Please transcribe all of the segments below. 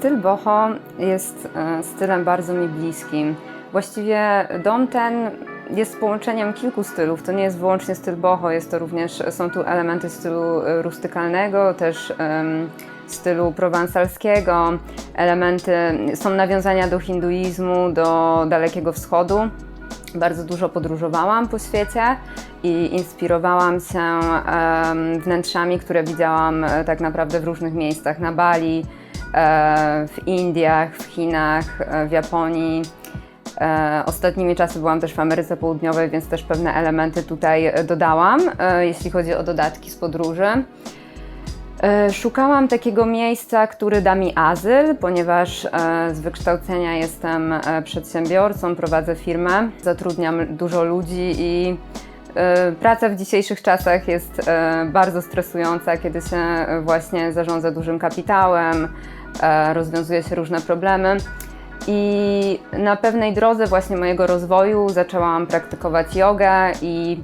Styl boho jest e, stylem bardzo mi bliskim. Właściwie dom ten jest połączeniem kilku stylów. To nie jest wyłącznie styl boho, jest to również, są tu elementy stylu e, rustykalnego, też em, stylu prowansalskiego, elementy, są nawiązania do hinduizmu, do Dalekiego Wschodu. Bardzo dużo podróżowałam po świecie i inspirowałam się em, wnętrzami, które widziałam e, tak naprawdę w różnych miejscach. Na Bali, w Indiach, w Chinach, e, w Japonii. E, Ostatnimi czasy byłam też w Ameryce Południowej, więc też pewne elementy tutaj e, dodałam, e, jeśli chodzi o dodatki z podróży. E, Szukałam takiego miejsca, który da mi azyl, ponieważ e, z wykształcenia jestem e, przedsiębiorcą, prowadzę firmę, zatrudniam dużo ludzi i e, praca w dzisiejszych czasach jest e, bardzo stresująca, kiedy się e, właśnie zarządza dużym kapitałem, e, rozwiązuje się różne problemy. I na pewnej drodze właśnie mojego rozwoju zaczęłam praktykować jogę i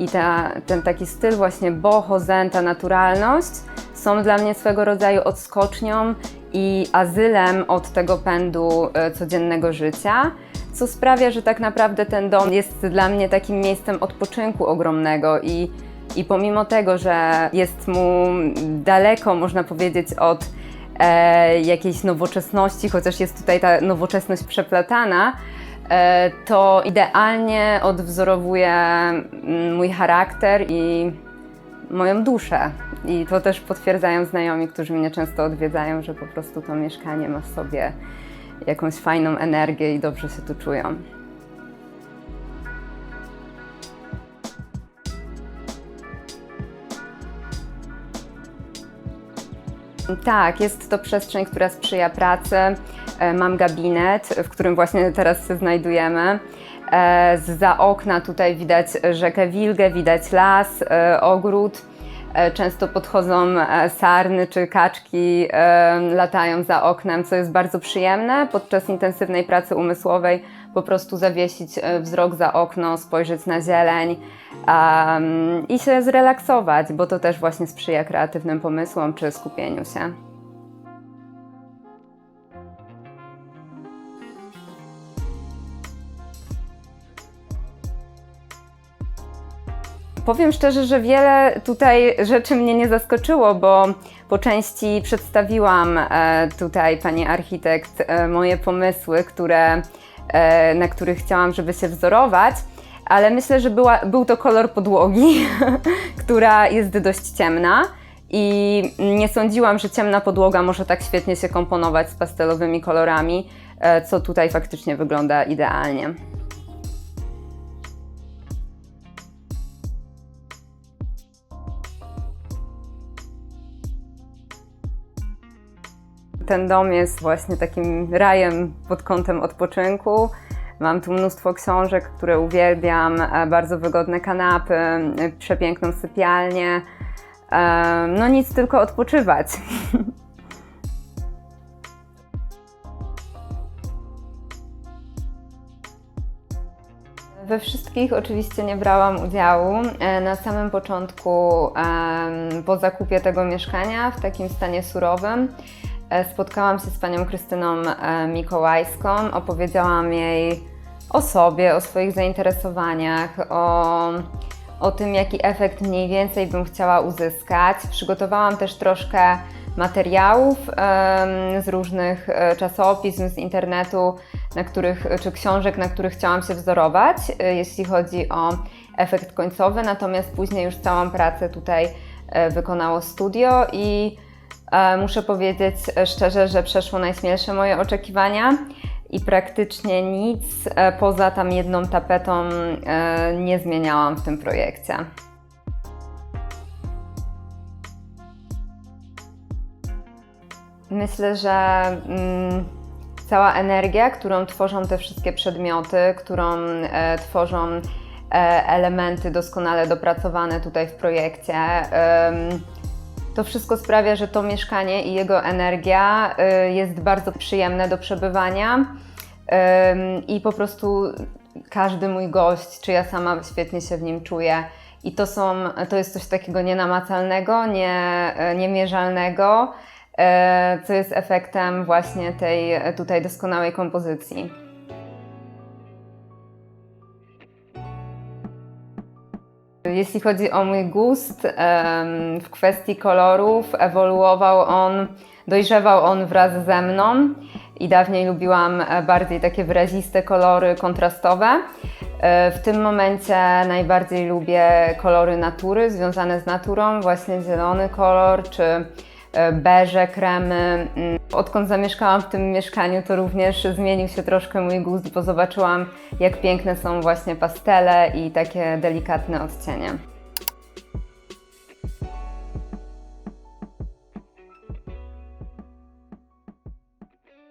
i ta, ten taki styl właśnie boho, zen, ta naturalność są dla mnie swego rodzaju odskocznią i azylem od tego pędu e, codziennego życia, co sprawia, że tak naprawdę ten dom jest dla mnie takim miejscem odpoczynku ogromnego i, i pomimo tego, że jest mu daleko, można powiedzieć, od e, jakiejś nowoczesności, chociaż jest tutaj ta nowoczesność przeplatana, e, to idealnie odwzorowuje mm, mój charakter i moją duszę. I to też potwierdzają znajomi, którzy mnie często odwiedzają, że po prostu to mieszkanie ma w sobie jakąś fajną energię i dobrze się tu czują. Tak, jest to przestrzeń, która sprzyja pracy. E, Mam gabinet, w którym właśnie teraz się znajdujemy. E, Za okna tutaj widać rzekę Wilgę, widać las, e, ogród. E, Często podchodzą e, sarny czy kaczki, e, latają za oknem, co jest bardzo przyjemne podczas intensywnej pracy umysłowej. Po prostu zawiesić wzrok za okno, spojrzeć na zieleń em, i się zrelaksować, bo to też właśnie sprzyja kreatywnym pomysłom czy skupieniu się. Powiem szczerze, że wiele tutaj rzeczy mnie nie zaskoczyło, bo po części przedstawiłam e, tutaj pani architekt e, moje pomysły, które, e, na których chciałam, żeby się wzorować, ale myślę, że była, był to kolor podłogi, która jest dość ciemna. I nie sądziłam, że ciemna podłoga może tak świetnie się komponować z pastelowymi kolorami, co tutaj faktycznie wygląda idealnie. Ten dom jest właśnie takim rajem pod kątem odpoczynku. Mam tu mnóstwo książek, które uwielbiam, e, bardzo wygodne kanapy, e, przepiękną sypialnię. E, No nic, tylko odpoczywać. We wszystkich oczywiście nie brałam udziału. Na samym początku, po zakupie tego mieszkania w takim stanie surowym, spotkałam się z panią Krystyną e, Mikołajską. Opowiedziałam jej o sobie, o swoich zainteresowaniach, o, o tym, jaki efekt mniej więcej bym chciała uzyskać. Przygotowałam też troszkę materiałów z różnych e, czasopism, z internetu, na których, czy książek, na których chciałam się wzorować, e, jeśli chodzi o efekt końcowy. Natomiast później już całą pracę tutaj e, wykonało studio i e, muszę powiedzieć e, szczerze, że przeszło najśmielsze moje oczekiwania i praktycznie nic e, poza tam jedną tapetą e, nie zmieniałam w tym projekcie. Myślę, że mm, cała energia, którą tworzą te wszystkie przedmioty, którą e, tworzą e, elementy doskonale dopracowane tutaj w projekcie, to wszystko sprawia, że to mieszkanie i jego energia y, jest bardzo przyjemne do przebywania i po prostu każdy mój gość, czy ja sama świetnie się w nim czuję. I to, są, to jest coś takiego nienamacalnego, nie, niemierzalnego, e, co jest efektem właśnie tej tutaj doskonałej kompozycji. Jeśli chodzi o mój gust w kwestii kolorów, ewoluował on, dojrzewał on wraz ze mną i dawniej lubiłam e, bardziej takie wyraziste kolory kontrastowe. E, W tym momencie najbardziej lubię kolory natury, związane z naturą, właśnie zielony kolor czy beże, kremy. Mm, Odkąd zamieszkałam w tym mieszkaniu, to również zmienił się troszkę mój gust, bo zobaczyłam, jak piękne są właśnie pastele i takie delikatne odcienie.